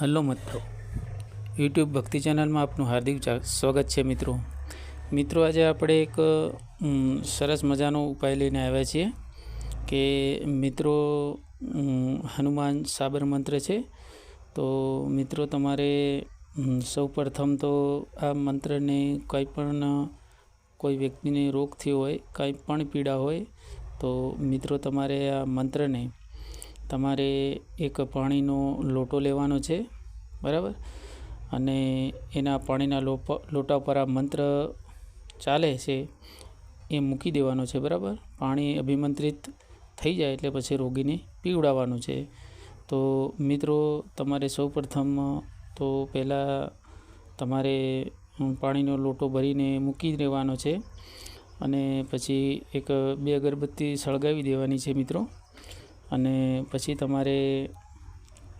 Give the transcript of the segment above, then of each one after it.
Hello મિત્રો, YouTube ભક્તિ ચેનલમાં આપનું હાર્દિક સ્વાગત છે મિત્રો. મિત્રો, આજે આપણે એક સરસ મજાનો ઉપાય લઈને આવ્યા છીએ કે મિત્રો હનુમાન સાબર મંત્ર છે. તો મિત્રો, તમારે સૌ પ્રથમ તો આ મંત્રને કંઈ પણ, કોઈ વ્યક્તિને રોગ થયો હોય, કંઈ પણ પીડા હોય, તો મિત્રો, તમારે આ મંત્રને તમારે એક પાણીનો લોટો લેવાનો છે, બરાબર? અને એના પાણીના લોટા પર આ મંત્ર ચાલે છે, એ મૂકી દેવાનો છે, બરાબર? પાણી અભિમંત્રિત થઈ જાય એટલે પછી રોગીને પીવડાવવાનું છે. તો મિત્રો, તમારે સૌપ્રથમ તો પહેલાં તમારે પાણીનો લોટો ભરીને મૂકી દેવાનો છે અને પછી એક બે અગરબત્તી સળગાવી દેવાની છે મિત્રો. અને પછી તમારે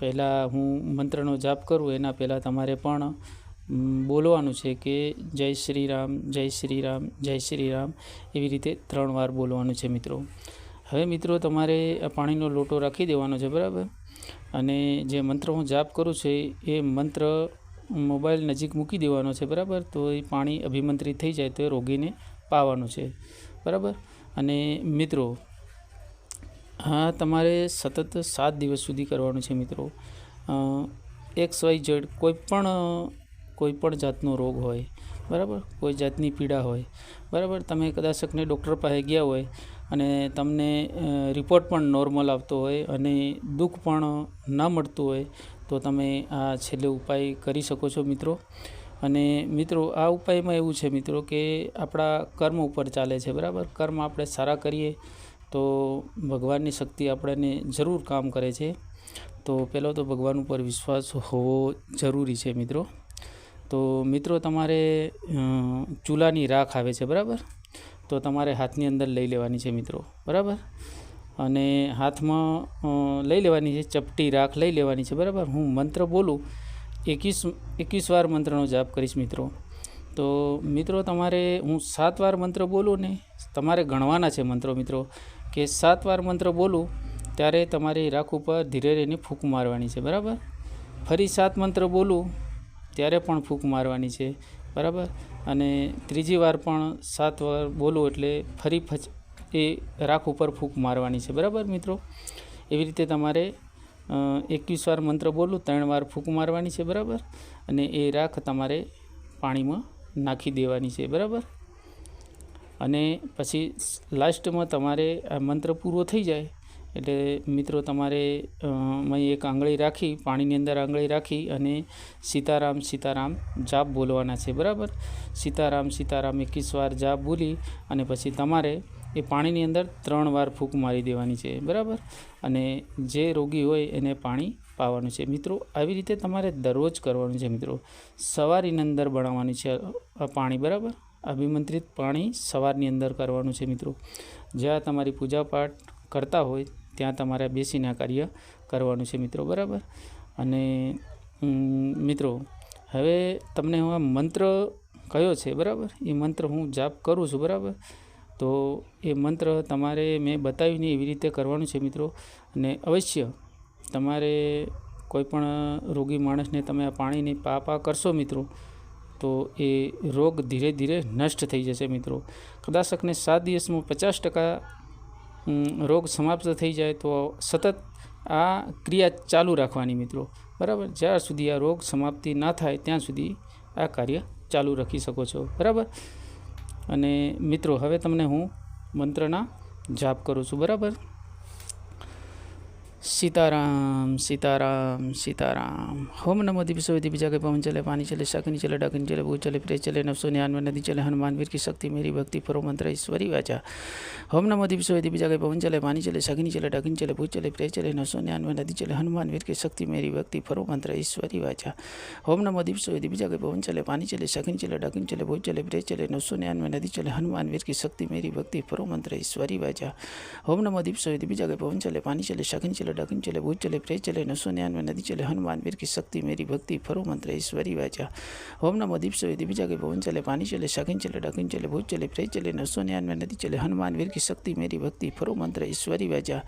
પહેલાં હું મંત્રનો જાપ કરું, એના પહેલાં તમારે પણ બોલવાનું છે કે જય શ્રી રામ જય શ્રી રામ જય શ્રી રામ એવી રીતે ત્રણ વાર બોલવાનું છે મિત્રો. હવે મિત્રો તમારે આ પાણીનો લોટો રાખી દેવાનો છે, બરાબર? અને જે મંત્ર હું જાપ કરું છું, એ મંત્ર મોબાઈલ નજીક મૂકી દેવાનો છે, બરાબર? તો એ પાણી અભિમંત્રિત થઈ જાય, તો એ રોગીને પાવાનું છે, બરાબર? અને મિત્રો હા, તમારે સતત સાત દિવસ સુધી કરવાનું છે મિત્રો. એક્સ વાય ઝેડ કોઈ પણ કોઈ પણ જાતનો રોગ હોય, બરાબર? કોઈ જાતની પીડા હોય, બરાબર? તમે કદાચને ડૉક્ટર પાસે ગયા હોય અને તમને રિપોર્ટ પણ નોર્મલ આવતો હોય અને દુઃખ પણ ન મળતું હોય, તો તમે આ છેલ્લે ઉપાય કરી શકો છો મિત્રો. અને મિત્રો, આ ઉપાયમાં એવું છે મિત્રો કે આપણા કર્મ ઉપર ચાલે છે, બરાબર? કર્મ આપણે સારા કરીએ તો ભગવાનની શક્તિ આપણને જરૂર કામ કરે છે. તો પહેલો તો ભગવાન ઉપર વિશ્વાસ હોવો જરૂરી છે મિત્રો. તો મિત્રો તમારે ચૂલાની રાખ આવે છે, બરાબર? તો તમારે હાથની અંદર લઈ લેવાની છે મિત્રો, બરાબર? અને હાથમાં લઈ લેવાની છે, ચપટી રાખ લઈ લેવાની છે, બરાબર? હું મંત્ર બોલું, એકવીસ એકવીસ વાર મંત્રનો જાપ કરીશ મિત્રો. તો મિત્રો તમારે, હું સાત વાર મંત્ર બોલું ને, તમારે ગણવાના છે મંત્રો મિત્રો. કે સાત વાર મંત્ર બોલું, ત્યારે તમારી રાખ ઉપર ધીરે રહીને ફૂંક મારવાની છે, બરાબર? ફરી સાત મંત્ર બોલું, ત્યારે પણ ફૂંક મારવાની છે, બરાબર? અને ત્રીજી વાર પણ સાત વાર બોલું એટલે ફરી ફચ, એ રાખ ઉપર ફૂંક મારવાની છે, બરાબર મિત્રો? એવી રીતે તમારે એકવીસ વાર મંત્ર બોલું, ત્રણ વાર ફૂંક મારવાની છે, બરાબર? અને એ રાખ તમારે પાણીમાં નાખી દેવાની છે, બરાબર? અને પછી લાસ્ટમાં તમારે આ મંત્ર પૂરો થઈ જાય. એટલે મિત્રો તમારે અહીં એક આંગળી રાખી, પાણીની અંદર આંગળી રાખી અને સીતારામ સીતારામ જાપ બોલવાના છે, બરાબર? સીતારામ સીતારામ એકવીસ વાર જાપ બોલી અને પછી તમારે એ પાણીની અંદર ત્રણ વાર ફૂંક મારી દેવાની છે, બરાબર? અને જે રોગી હોય એને પાણી પાવાનું છે. મિત્રો, આવી રીતે તમારે દરરોજ કરવાનું છે, મિત્રો. સવારીની અંદર બનાવવાની છે પાણી, બરાબર? અભિમંત્રિત પાણી સવારની અંદર કરવાનું છે મિત્રો. જ્યાં તમારી પૂજાપાઠ કરતા હોય, ત્યાં તમારે બેસીને કાર્ય કરવાનું છે મિત્રો, બરાબર? અને મિત્રો, હવે તમને હું આ મંત્ર કયો છે, બરાબર? એ મંત્ર હું જાપ કરું છું, બરાબર? તો એ મંત્ર તમારે મેં બતાવીને એવી રીતે કરવાનું છે મિત્રો. અને અવશ્ય તમારે કોઈ પણ રોગી માણસને તમે આ પાણીની પા પા કરશો મિત્રો તો એ રોગ ધીરે ધીરે નષ્ટ થઈ જશે મિત્રો. કદાચકને સાત દિવસમાં પચાસ ટકા રોગ સમાપ્ત થઈ જાય તો સતત આ ક્રિયા ચાલુ રાખવાની મિત્રો. બરાબર? જ્યાં સુધી આ રોગ સમાપ્તિ ના થાય ત્યાં સુધી આ કાર્ય ચાલુ રાખી શકો છો. બરાબર? અને મિત્રો, હવે તમને હું મંત્રના જાપ કરું છું. બરાબર? सीताराम सीताराम सीताराम होम नमो दिव्य सोए दिव्य जगह पवन चले पानी चले शक्नि चले डकनि चले भूत चले प्रेत चले नफसो न्यानवे नदी चले हनुमान वीर की शक्ति मेरी भक्ति फरो मंत्र ईश्वरी वाचा होम नमो दिव्य सोए दिव्य जगह पवन चले पानी चले शक्नि चले डकनि चले भूत चले प्रेत चले नफसो न्यानवे नदी चले हनुमान वीर की शक्ति मेरी भक्ति फरो मंत्र ईश्वरी वाचा होम नमो दिव्य सोए दिव्य जगह पवन चले पानी चले शक्नि चले डकनि चले भूत चले प्रेत चले नफसो न्यानवे नदी चले हनुमान वीर की शक्ति मेरी भक्ति फरो मंत्र ईश्वरी वाचा होम नमो दिव्य सोए दिव्य जगह पवन चले पानी चले शक्नि चले ચલે ડગન ચલે ભૂત ચલે પ્રે ચલે નસો ન્યાનવે નદી ચલે હનુમાન વીર કી શક્તિ મેરી ભક્તિ ફરો મંત્ર ઈશ્વરી વાચા ઓમ નમો દીપ સવે દીપ જાગે ભવન ચલે પાણી ચલે સઘન ચલે ડગન ચલે ભૂત ચલે પ્રે ચલે નસો ન્યાનવે નદી ચલે હનુમાન વીર કી શક્તિ મેરી ભક્તિ ફરો મંત્ર ઈશ્વરી વાચા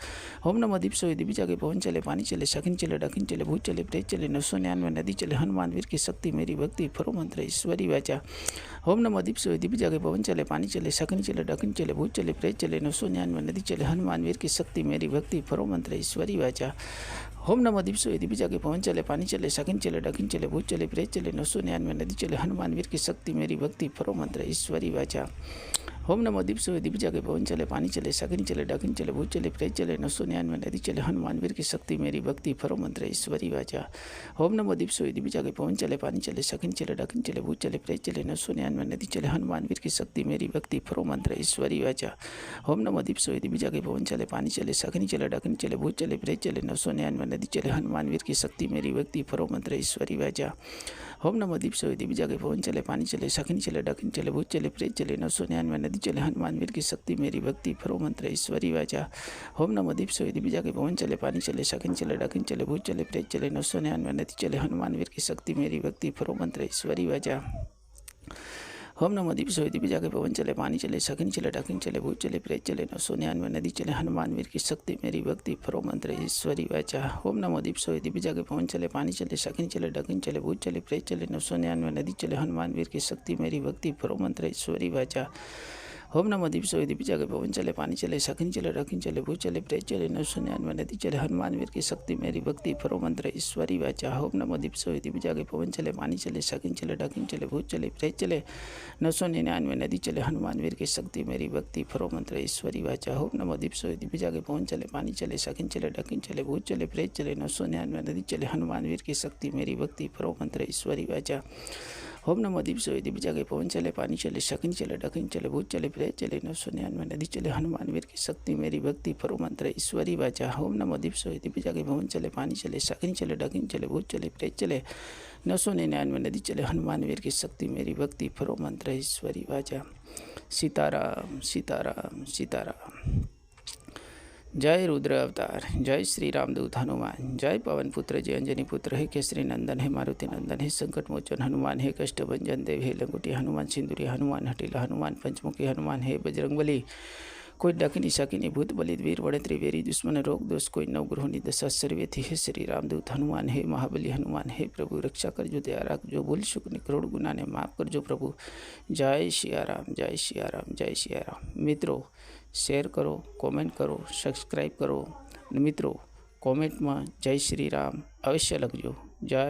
ઓમ નમો દીપ સવે દીપ જાગે ભવન ચલે પાણી ચલે સઘન ચલે ડગન ચલે ભૂત ચલે પ્રે ચલે નસો ન્યાનવે નદી ચલે હનુમાન વીર કી શક્તિ મેરી ભક્તિ ફરો મંત્ર ઈશ્વરી વાચા ઓમ નમો દીપસોય દીપ જાગે પવન ચલે, પાણી ચલે શકની ચલે ડકન ચલે, ભૂત ચલે, પ્રેત ચલે નસો જ્ઞાનમાં નદી ચલે, હનુમાન વીર કી શક્તિ મેરી ભક્તિ, ફરો મંત્ર ઈશ્વરી વાચા. ઓમ નમો દીપસોય દીપ જાગે પવન ચલે, પાણી ચલે શકન ચલે ડકન ચલે, ભૂત ચલે, પ્રેત ચલે નસો જ્ઞાનમાં નદી ચલે, હનુમાન વીર કી શક્તિ મેરી ભક્તિ, ફરો મંત્ર ઈશ્વરી વાચા. ओम नमो दीप सोई दिव्य जागे पवन चले, पानी चले शकिन चले डकिन चले, भूत चले, प्रेत चले, नसो न्यानवे नदी चले, हनुमान वीर की शक्ति मेरी भक्ति, फरो मंत्र, ईश्वरी वाचा। ओम नमो दीप सोई दिव्य जागे पवन चले, पानी चले शकिन चले डकिन चले, भूत चले, प्रेत चले, नसो न्यानवे नदी चले, हनुमान वीर की शक्ति मेरी भक्ति, फरो मंत्र, ईश्वरी वाचा। होम नमो दीप सोई दिव्य जागे पवन चले, पानी चले शकिन चले डकिन चले, भूत चले, प्रेत चले, नसो न्यानवे नदी चले, हनुमान वीर की शक्ति मेरी भक्ति, फरो मंत्र, ईश्वरी वाचा। होम नमो दीप सोई दिव्य जागे पवन चले, पानी चले शकिन चले डकिन चले, भूत चले, प्रेत चले, नसो न्यानवे नदी चले, हनुमान वीर की शक्ति मेरी भक्ति, फरो मंत्र ईश्वरी वाचा। होम नमो दीप सोई दिव्य जागे पवन चले, पानी चले, शकिन चले, डकिन चले, भूत चले, प्रेत चले नसो न्यानवे नदी चले, हनुमान वीर की शक्ति मेरी भक्ति, फरो मंत्र ईश्वरी वाचा। होम नमो दीप सोई दिव्य जागे पवन चले, पानी चले, शकिन चले, डकिन चले, भूत चले, प्रेत चले नसो न्यानवे नदी चले, हनुमान वीर की शक्ति मेरी भक्ति, फरो मंत्र ईश्वरी वाचा। होम नमो दीप सोई दिव्य जागे पवन चले, पानी चले, शकिन चले, डकिन चले, भूत चले, प्रेत चले नौ सौ निन्यानवे नदी चले, हनुमान वीर की शक्ति मेरी भक्ति, फरो मंत्र ईश्वरी वाचा। ओम नमो दीप सोई दिव्य जागे पवन चले पानी चले शकिन चले डकिन चले भूत चले प्रेत चले नसो न्यानवे नदी चले हनुमान वीर की शक्ति मेरी भक्ति फरो मंत्र ईश्वरी वाचा ओम नमो दीप सोई दिव्य जागे पवन चले पानी चले शकिन चले डकिन चले भूत चले प्रेत चले नसो निन्यानवे नदी चले हनुमान वीर की शक्ति मेरी भक्ति फरो मंत्र ईश्वरी वाचा ओम नमो दीप सोई दिव्य जागे पवन चले पानी चले शकिन चले डकिन चले भूत चले प्रेत चले नसो निन्यानवे नदी चले हनुमान वीर की शक्ति मेरी भक्ति फरो मंत्र ईश्वरी वाचा ઓમ નમો દીપસોયથી બીજા કંઈ પવન ચલે, પાણી ચલે, શકન ચલે, ડખન ચલે, ભૂત ચલે પ્રેત ચલે, નવસો ન્યાનમાં નદી ચલે, હનુમાન વીર કી શક્તિ મેરી ભક્તિ, ફરો મંત્ર, ઈશ્વરી વાચા ઓમ નમો દીપસોયથી બીજા કંઈ પવન ચલે, પાણી ચલે, શકન ચલે, ડખન ચલે, ભૂત ચલે પ્રેત ચલે, નવસો ન્યાનમાં નદી ચલે, હનુમાન વીર કી શક્તિ મેરી ભક્તિ, ફરો મંત્ર, ઈશ્વરી વાચા. સીતારામ સીતારામ સીતારામ. જય રુદ્ર અવતાર, જય શ્રી રામદૂત હનુમાન, જય પવન પુત્ર જય અંજની પુત્ર, હે કેસરી નંદન, હે મારુતિ નंदन હે સંકટમોચન હનુમાન, હે કષ્ટભંજન દેવ, હે લંગુટી હનુમાન, સિંદુરી હનુમાન, હટીલા હનુમાન, પંચમુખી હનુમાન, હે બજરંગબલી, કોઈ ડકની શકીની ભૂત બલિત વીર વડે વેરી દુશ્મન, રોગ દોષ, કોઈ નવગ્રહોની દશા સર્વેથી, હે શ્રી રામદૂત હનુમાન, હે મહાબલી હનુમાન, હે પ્રભુ, રક્ષા કરજો, દયા રાખજો, ભૂલ શુકની કરોડ ગુનાને માફ કરજો પ્રભુ. જય શિયારામ જય શિયારામ જય શિયારામ. મિત્રો શેર કરો, કોમેન્ટ કરો સબસ્ક્રાઈબ કરો. અને મિત્રો, કોમેન્ટમાં જય શ્રી રામ. અવશ્ય લખજો. જય